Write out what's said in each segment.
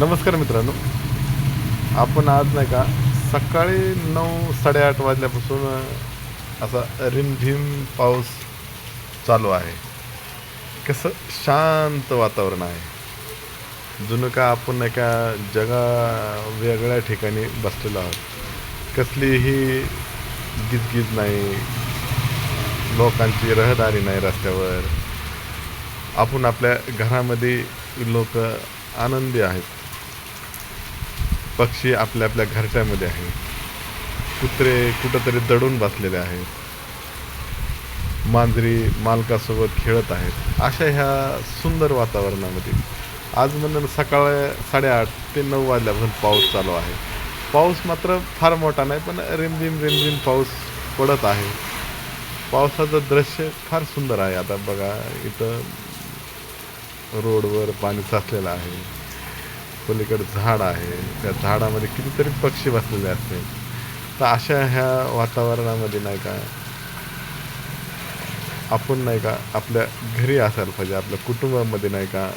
नमस्कार मित्रांनो. आपण आज नाही का सकाळी नऊ साडेआठ वाजल्यापासून असा रिमझिम पाऊस चालू आहे. कसं शांत वातावरण आहे. जुनं का आपण नाही का जगा वेगळ्या ठिकाणी बसलेलो आहोत. कसलीही गिजगिज नाही लोकांची रहदारी नाही रस्त्यावर. आपण आपल्या घरामध्ये लोक आनंदी आहेत. पक्षी आपल्या आपल्या घरट्यामध्ये आहेत कुत्रे कुठंतरी दडून बसलेले आहेत. मांजरी मालकासोबत खेळत आहेत. अशा ह्या सुंदर वातावरणामध्ये आज म्हणलं सकाळ साडेआठ ते नऊ वाजल्यापासून पाऊस चालू आहे. पाऊस मात्र फार मोठा नाही पण रिमझिम रिमझिम पाऊस पडत आहे. पावसाचं दृश्य फार सुंदर आहे. आता बघा इथं रोडवर पाणी साचलेलं आहे. पलीकडे झाड आहे. त्या झाडामध्ये कितीतरी पक्षी बसलेले असतील. तर अशा ह्या वातावरणामध्ये नाही का आपण नाही का आपल्या घरी असायला पाहिजे. आपल्या कुटुंबामध्ये नाही का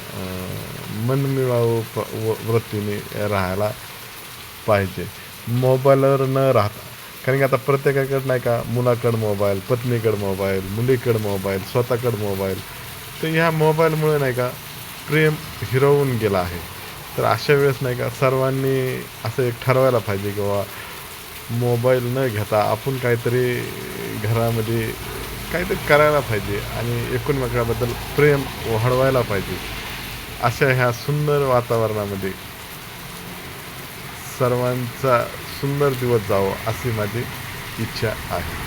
मनमिळावू प- व- वृत्तीने राहायला पाहिजे. मोबाईलवर न राहता. कारण की आता प्रत्येकाकडे नाही का मुलाकडं मोबाईल पत्नीकडं मोबाईल मुलीकडं मोबाईल स्वतःकडं मोबाईल. तर ह्या मोबाईलमुळे नाही का प्रेम हिरवून गेला आहे. तर अशा वेळेस नाही का सर्वांनी असं एक ठरवायला पाहिजे की बाबा मोबाईल न घेता आपण काहीतरी घरामध्ये काहीतरी करायला पाहिजे आणि एकूणमेकाबद्दल प्रेम वाढवायला पाहिजे. अशा ह्या सुंदर वातावरणामध्ये सर्वांचा सुंदर दिवस जावं अशी माझी इच्छा आहे.